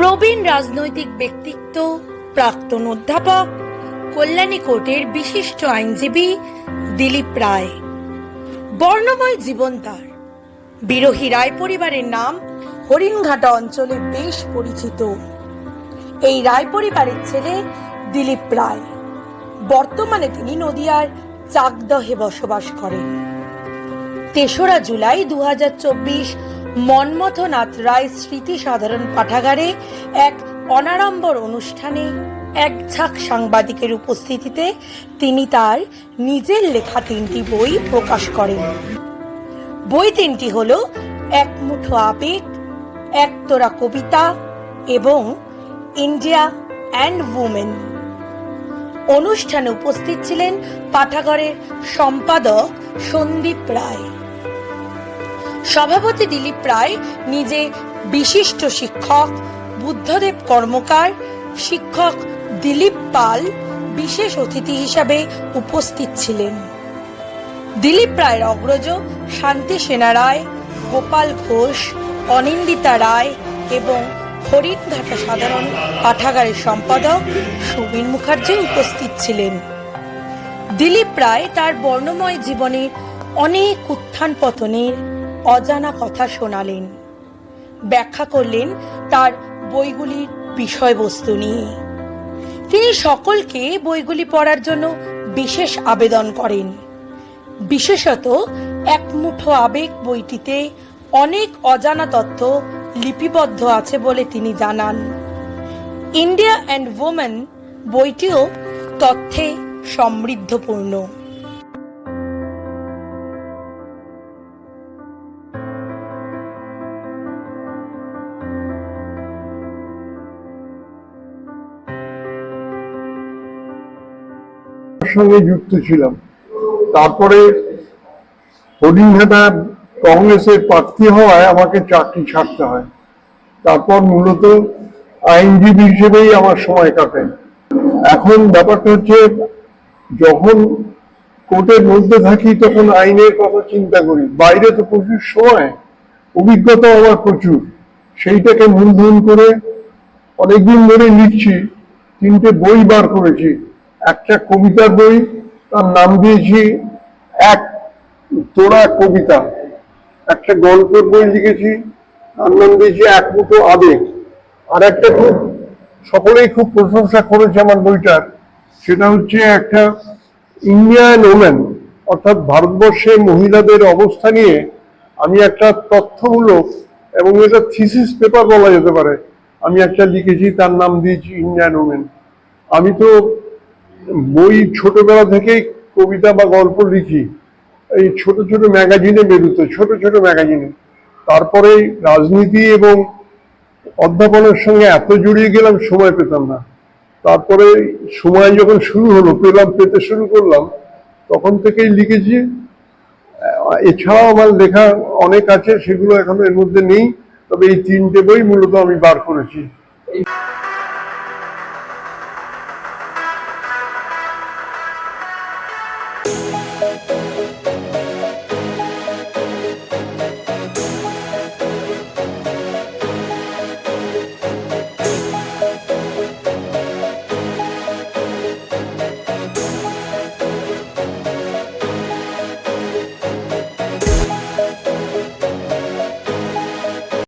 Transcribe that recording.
নবীন রাজনৈতিক ব্যক্তিত্ব, প্রাক্তন অধ্যাপক, কল্যাণী কোর্টের বিশিষ্ট আইনজীবী দিলীপ রায়। বর্ণময় জীবন তার। বিরোহী রায় পরিবারের নাম হরিণঘাটা অঞ্চলে বেশ পরিচিত। এই রায় পরিবারের ছেলে দিলীপ রায়। বর্তমানে তিনি নদিয়ার চাকদহে বসবাস করেন। তেসরা জুলাই দু হাজার চব্বিশ মন্মথনাথ রায় স্মৃতি সাধারণ পাঠাগারে এক অনাড়ম্বর অনুষ্ঠানে এক ঝাঁক সাংবাদিকের উপস্থিতিতে তিনি তার নিজের লেখা তিনটি বই প্রকাশ করেন। বই তিনটি হল এক মুঠো আবেগ একতরা কবিতা এবং ইন্ডিয়া অ্যান্ড উমেন। অনুষ্ঠানে উপস্থিত ছিলেন পাঠাগারের সম্পাদক সন্দীপ রায়। সভাপতি দিলীপ রায়, নিজে বিশিষ্ট শিক্ষক, বুদ্ধদেব কর্মকার, শিক্ষক দিলীপ পাল, বিশেষ অতিথি হিসাবে উপস্থিত ছিলেন। দিলীপ রায়ের অগ্রজ শান্তি সেনা রায়, গোপাল ঘোষ, অনিন্দিতা রায় এবং হরিণঘাটা সাধারণ পাঠাগারের সম্পাদক সুবীর মুখার্জি উপস্থিত ছিলেন। দিলীপ রায় তার বর্ণময় জীবনে অনেক উত্থান পতনের অজানা কথা শোনালেন। ব্যাখ্যা করলেন তার বইগুলির বিষয়বস্তু নিয়ে। তিনি সকলকে বইগুলি পড়ার জন্য বিশেষ আবেদন করেন। বিশেষত এক মুঠো আবেগ বইটিতে অনেক অজানা তথ্য লিপিবদ্ধ আছে বলে তিনি জানান। ইন্ডিয়া অ্যান্ড ওমেন বইটিও তথ্যে সমৃদ্ধপূর্ণ। সঙ্গে যুক্ত ছিলাম। তারপরে হরিণঘাটা কংগ্রেসের প্রার্থী হওয়ায় আমাকে চাকরি ছাড়তে হয়। তারপর মূলত আইনজীবী হিসেবেই আমার সময় কাটে। এখন ব্যাপারটা হচ্ছে, যখন কোর্টের মধ্যে থাকি তখন আইনের কথা চিন্তা করি। বাইরে তো প্রচুর সময় অভিজ্ঞতা আমার প্রচুর। সেইটাকে মূলধন করে অনেকদিন ধরে লিখছি তিনটে বই বার করেছি। একটা কবিতার বই, তার নাম দিয়েছি এক তোরা কবিতা। একটা গল্পের বই লিখেছি, তার নাম দিয়েছি এক মুঠো আবেগ। আর একটা খুব, সকলেই খুব প্রশংসা করেছে আমার বইটার, সেটা হচ্ছে একটা ইন্ডিয়ান ওমেন অর্থাৎ ভারতবর্ষে মহিলাদের অবস্থা নিয়ে আমি একটা তথ্যমূলক এবং এটা থিসিস পেপার বলা যেতে পারে, আমি একটা লিখেছি, তার নাম দিয়েছি ইন্ডিয়ান ওমেন আমি তো বই ছোটবেলা থেকেই কবিতা বা গল্প লিখি। এই ছোট ছোট ম্যাগাজিনে বেরোতো, ছোট ছোট ম্যাগাজিনে। তারপরে রাজনীতি এবং অধ্যাপনের সঙ্গে এত জড়িয়ে গেলাম, সময় পেতাম না। তারপরে সময় যখন শুরু হলো, পেলাম, পেতে শুরু করলাম, তখন থেকেই লিখেছি। এছাড়াও আমার লেখা অনেক আছে, সেগুলো এখন এর মধ্যে নেই। তবে এই তিনটে বই মূলত আমি বার করেছি। Bye.